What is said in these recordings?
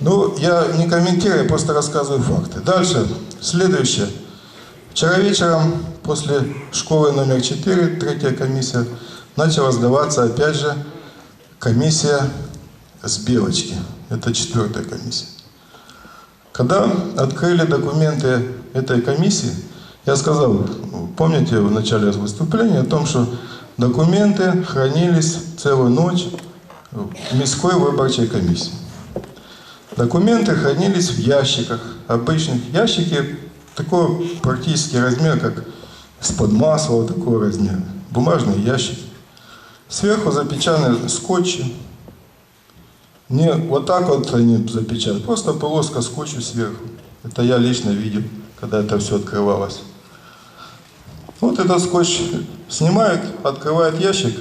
Ну, я не комментирую, просто рассказываю факты. Дальше, следующее. Вчера вечером после школы номер 4, третья комиссия, начала сдаваться опять же комиссия с Белочки. Это четвертая комиссия. Когда открыли документы этой комиссии, я сказал, помните в начале выступления о том, что документы хранились целую ночь в Мирской выборчей комиссии. Документы хранились в ящиках, обычных. Ящики такого практически размера, как вот такого размера. Бумажные ящики. Сверху запечатаны скотчи. Не вот так вот они запечатаны, просто полоска скотча сверху. Это я лично видел, когда это все открывалось. Вот этот скотч снимают, открывают ящик,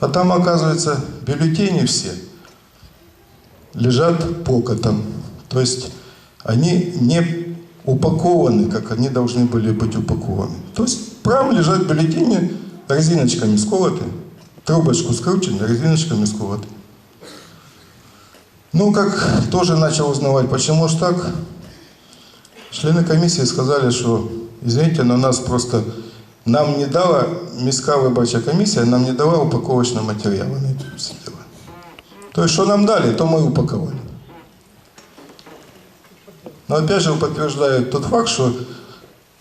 а там, оказывается, бюллетени все лежат покотом. То есть они не упакованы, как они должны были быть упакованы. То есть прям лежат бюллетени резиночками сколоты, трубочку скручены, резиночками сколоты. Ну, как тоже начал узнавать, почему же так, члены комиссии сказали, что, извините, но нас просто нам не дала, міська виборча комісія нам не дала упаковочного материала на эти все дела. то есть, что нам дали, то мы упаковали. Но опять же подтверждает тот факт, что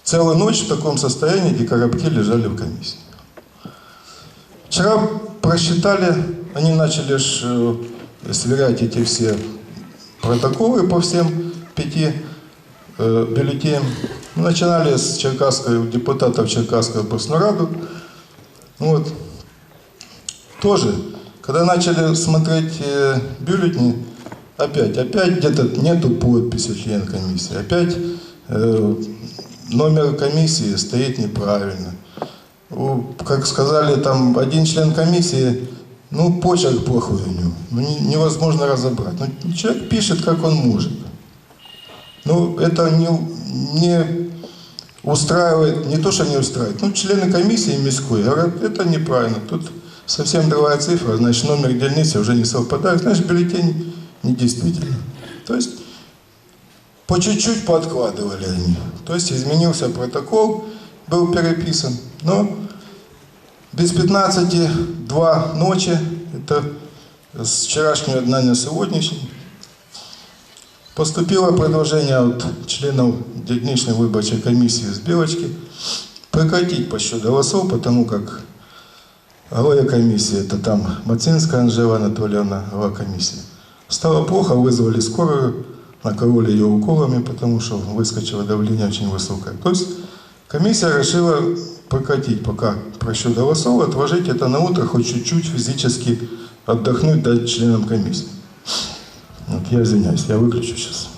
целую ночь в таком состоянии эти коробки лежали в комиссии. Вчера просчитали, они начали э, сверять эти все протоколы по всем пяти э, бюллетеням. Начинали с Черкасской, депутатов Черкасской областной рады. Вот. Тоже, когда начали смотреть э, бюллетени, опять, опять где-то нету подписи члена комиссии, опять э, номер комиссии стоит неправильно. Как сказали, там один член комиссии, ну, почерк плохой у него, ну, не- невозможно разобрать. Ну, человек пишет, как он может. Ну, это не, не устраивает, не то, что не устраивает, ну, члены комиссии мирской говорят, это неправильно, тут совсем другая цифра, значит, номер дельницы уже не совпадает, значит, бюллетень недействительный. То есть, по чуть-чуть подкладывали они. То есть, изменился протокол, был переписан, но без 15 два ночи, это с вчерашнего дня на сегодняшний, Поступило предложение от членов дільничной выборчей комиссии с Белочки прекратить подсчет голосов, потому как глава комиссии, это там Мацинская Анжела Анатольевна, глава комиссии. Стало плохо, вызвали скорую, накололи ее уколами, потому что выскочило давление очень высокое. То есть комиссия решила прекратить пока просчет голосов, отложить это на утро, хоть чуть-чуть физически отдохнуть, дать членам комиссии. Вот, я извиняюсь, я выключу сейчас.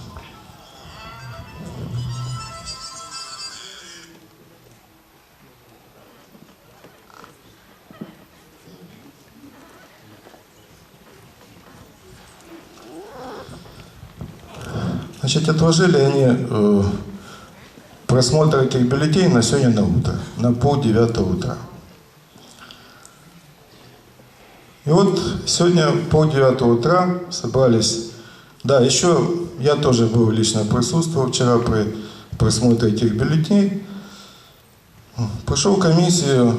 Значит, отложили они э, просмотр этих бюллетеней на сегодня на утро, на пол девятого утра. И вот сегодня пол девятого утра собрались. Да, еще я тоже был лично присутствовал вчера при просмотре этих бюллетеней. Пошел в комиссию,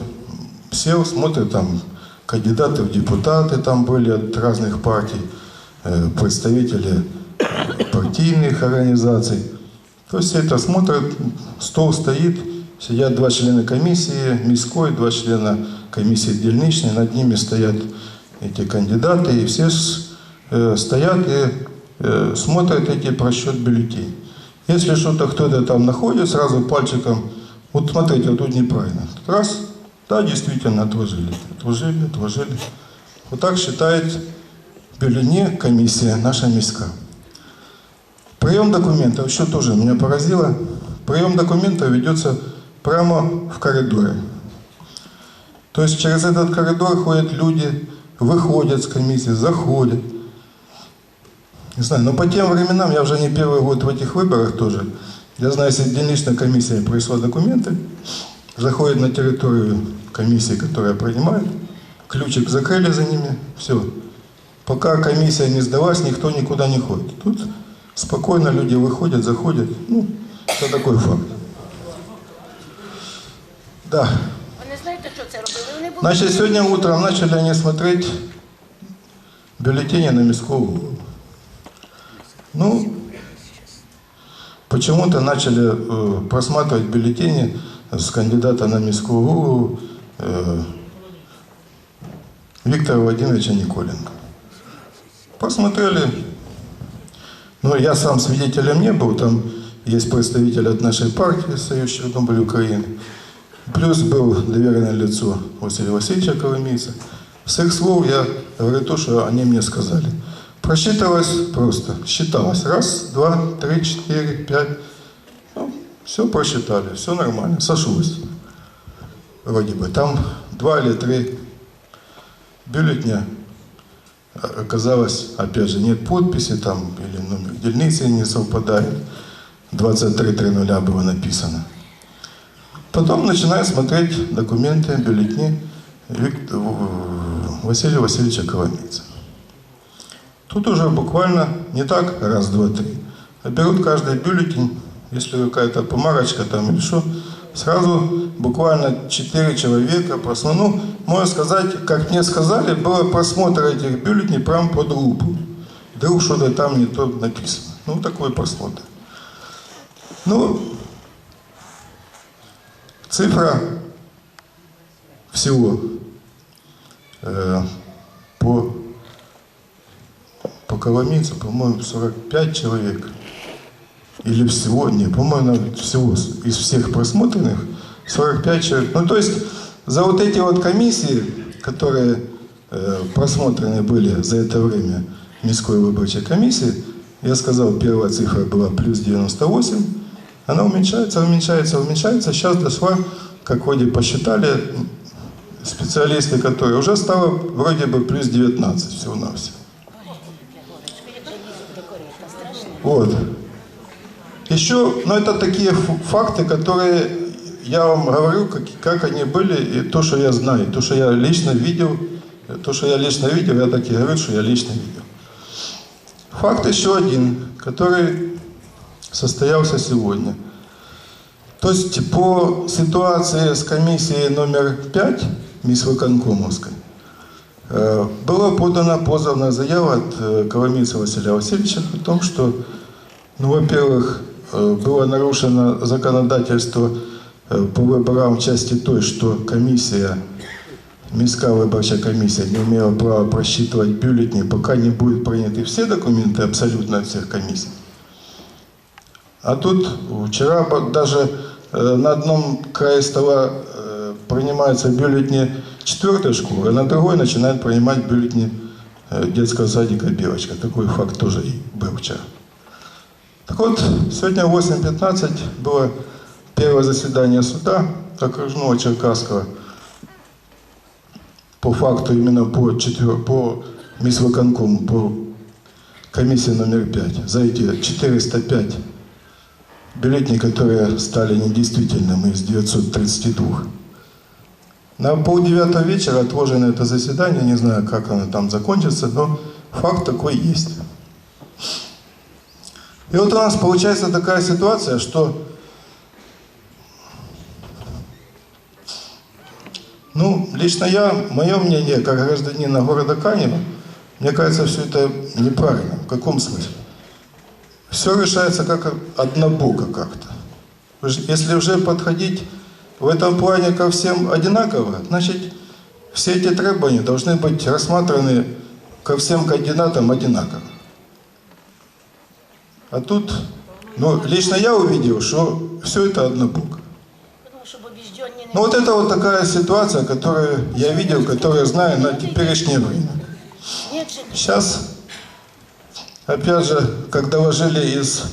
сел, смотрит там кандидаты в депутаты там были от разных партий, э, представители партийных организаций. То есть это смотрят, стол стоит, сидят два члена комиссии, мирской, два члена комиссии дельничной, над ними стоят эти кандидаты, и все э, стоят и э, смотрят эти просчет бюллетеней. Если что-то кто-то там находит, сразу пальчиком, вот смотрите, вот тут неправильно. Раз, да, действительно, отложили, отложили, отложили. Вот так считает бюллетени комиссия наша миска. Прием документов еще тоже меня поразило. Прием документов ведется прямо в коридоре. То есть через этот коридор ходят люди, выходят с комиссии, заходят. Не знаю, но по тем временам, я уже не первый год в этих выборах тоже, я знаю, если дельничная комиссия принесла документы, заходит на территорию комиссии, которая принимает, ключик закрыли за ними, все. Пока комиссия не сдалась, никто никуда не ходит. Тут Спокойно люди выходят, заходят. Ну, это такой факт. Да. Ви не знаєте, що це робили? Вони були Значит, сегодня утром начали они смотреть бюллетени на міського голову. Ну, почему-то начали э, просматривать бюллетени с кандидата на міського голову э, Виктора Владимировича Николенко. Посмотрели. ну, я сам свидетелем не был, там есть представитель от нашей партии, Союз Чернобыль Украины. Плюс был доверенное лицо Василия Васильевича Коломийца. С их слов я говорю то, что они мне сказали. Просчитывалось просто. Считалось. Раз, два, три, четыре, пять. Ну, все просчитали, все нормально, сошлось. Вроде бы. Там два или три бюллетня оказалось, опять же, нет подписи там, или номер дельницы не совпадает. 23.00 было написано. Потом начинаю смотреть документы, бюллетни Василия Васильевича Коломийца. Тут уже буквально не так раз, два, три. А берут каждый бюллетень, если какая-то помарочка там или что, сразу буквально четыре человека просто, ну, можно сказать, как мне сказали, было просмотр этих бюллетеней прям под лупу. Вдруг что-то там не то написано. Ну, такой просмотр. Ну, Цифра всего э, по, по Коломийцу, по-моему, 45 человек. Или всего, не, по-моему, всего из всех просмотренных 45 человек. Ну, то есть за вот эти вот комиссии, которые э, просмотрены были за это время Мирской выборчей комиссии, я сказал, первая цифра была плюс 98, она уменьшается, уменьшается, уменьшается. Сейчас дошла, как вроде посчитали специалисты, которые уже стало вроде бы плюс 19 всего-навсего. Вот. Еще, ну это такие факты, которые я вам говорю, как, как они были, и то, что я знаю, то, что я лично видел, то, что я лично видел, я так и говорю, что я лично видел. Факт еще один, который состоялся сегодня. То есть по ситуации с комиссией номер 5 мисс Выконкомовской э, была подана позовная заява от э, Коломийца Василия Васильевича о том, что, ну, во-первых, э, было нарушено законодательство по выборам в части той, что комиссия, Мирская выборчая комиссия не имела права просчитывать бюллетени, пока не будут приняты все документы абсолютно от всех комиссий. А тут вчера даже э, на одном крае стола э, принимаются бюллетени четвертой школы, а на другой начинают принимать бюллетени э, детского садика «Белочка». Такой факт тоже и был вчера. Так вот, сегодня в 8.15 было первое заседание суда окружного Черкасского по факту именно по, четвер... по мисвыконкому, по комиссии номер 5. За эти 405 бюллетеней, которые стали недействительными из 932. На полдевятого вечера отложено это заседание, не знаю, как оно там закончится, но факт такой есть. И вот у нас получается такая ситуация, что ну, лично я, мое мнение, как гражданина города Канева, мне кажется, все это неправильно. В каком смысле? Все решается как однобоко как-то. Если уже подходить в этом плане ко всем одинаково, значит, все эти требования должны быть рассмотрены ко всем кандидатам одинаково. А тут, ну, лично я увидел, что все это однобоко. Ну, вот это вот такая ситуация, которую я видел, которую знаю на теперешнее время. Сейчас, опять же, как доложили из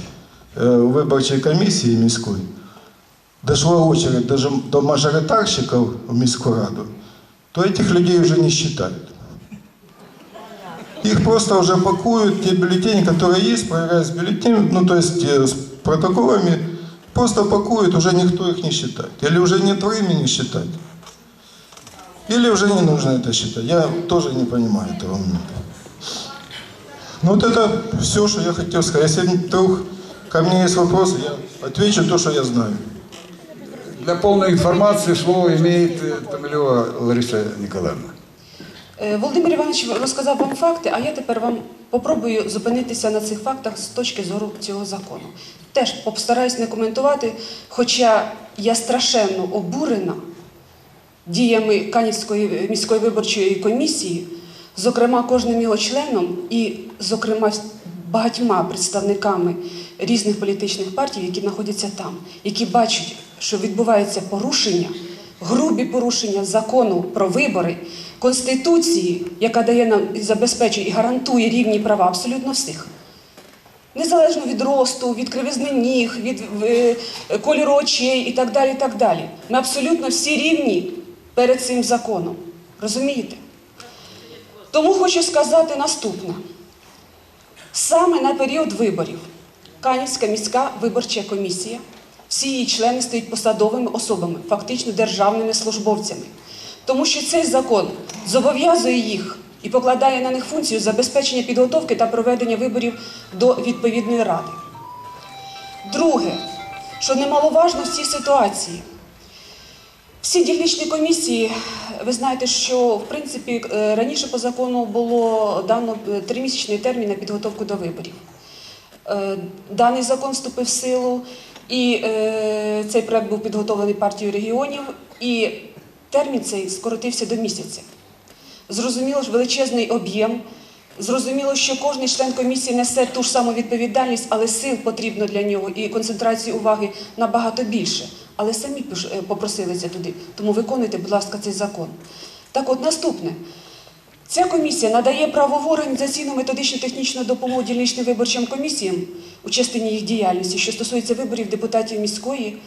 э, выборчей комиссии Мирской, дошла очередь даже до мажоритарщиков в Мирскую Раду, то этих людей уже не считают. Их просто уже пакуют, те бюллетени, которые есть, проверяют с бюллетенями, ну то есть э, с протоколами, просто пакуют, уже никто их не считает. Или уже нет времени считать. Или уже не нужно это считать. Я тоже не понимаю этого момента. Ну вот это все, что я хотел сказать. Если вдруг ко мне есть вопросы, я отвечу то, что я знаю. Для полной информации слово имеет э, Томилева Лариса Николаевна. Е, Володимир Іванович розказав вам факти, а я тепер вам попробую зупинитися на цих фактах з точки зору цього закону. Теж постараюсь не коментувати, хоча я страшенно обурена діями Канівської міської виборчої комісії, зокрема кожним його членом і, зокрема, багатьма представниками різних політичних партій, які знаходяться там, які бачать, що відбуваються порушення, грубі порушення закону про вибори, конституції, яка дає нам і забезпечує і гарантує рівні права абсолютно всіх. Незалежно від росту, від кривизни ніг, від е, кольору очей і так далі. і так далі. Ми абсолютно всі рівні перед цим законом. Розумієте? Тому хочу сказати наступне. Саме на період виборів Канівська міська виборча комісія, всі її члени стають посадовими особами, фактично державними службовцями. Тому що цей закон зобов'язує їх і покладає на них функцію забезпечення підготовки та проведення виборів до відповідної ради. Друге, що немаловажно в цій ситуації, всі дільничні комісії, ви знаєте, що в принципі е, раніше по закону було дано е, тримісячний термін на підготовку до виборів. Е, Даний закон вступив в силу, і цей проект був підготовлений партією регіонів, і термін цей скоротився до місяця. Зрозуміло ж величезний об'єм. Зрозуміло, що кожен член комісії несе ту ж саму відповідальність, але сил потрібно для нього і концентрації уваги набагато більше. Але самі е, попросилися туди. Тому виконуйте, будь ласка, цей закон. Так от наступне. Ця комісія надає правову організаційну методичну технічну допомогу дільничним виборчим комісіям у частині їх діяльності, що стосується виборів депутатів міської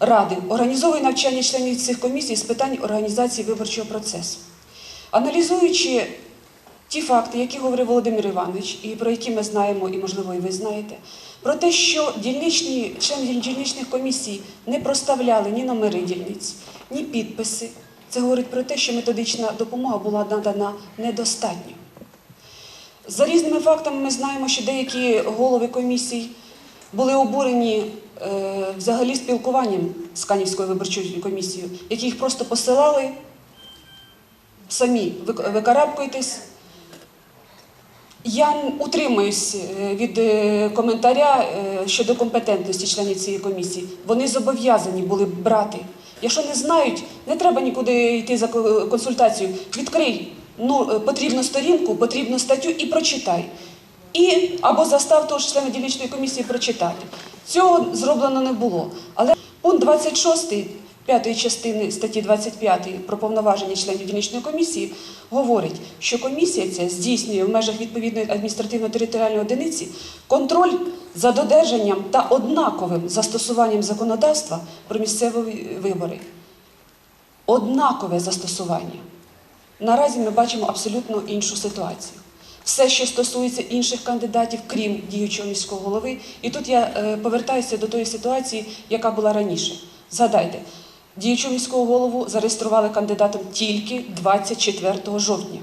ради, організовує навчання членів цих комісій з питань організації виборчого процесу. Аналізуючи ті факти, які говорив Володимир Іванович, і про які ми знаємо, і можливо і ви знаєте, про те, що дільничні члени дільничних комісій не проставляли ні номери дільниць, ні підписи. Це говорить про те, що методична допомога була надана недостатньо. За різними фактами ми знаємо, що деякі голови комісій були обурені е, взагалі спілкуванням з Канівською виборчою комісією, які їх просто посилали самі вик- викарабкуйтесь. Я утримуюсь е, від е, коментаря е, щодо компетентності членів цієї комісії. Вони зобов'язані були брати. Якщо не знають, не треба нікуди йти за ко- консультацією. Відкрий ну, потрібну сторінку, потрібну статтю і прочитай. І або застав того ж члена дільничної комісії прочитати. Цього зроблено не було. Але пункт 26 п'ятої частини статті 25 про повноваження членів дільничної комісії говорить, що комісія ця здійснює в межах відповідної адміністративно-територіальної одиниці контроль за додержанням та однаковим застосуванням законодавства про місцеві вибори. Однакове застосування. Наразі ми бачимо абсолютно іншу ситуацію. Все, що стосується інших кандидатів, крім діючого міського голови, і тут я е, повертаюся до тої ситуації, яка була раніше. Згадайте, діючого міського голову зареєстрували кандидатом тільки 24 жовтня.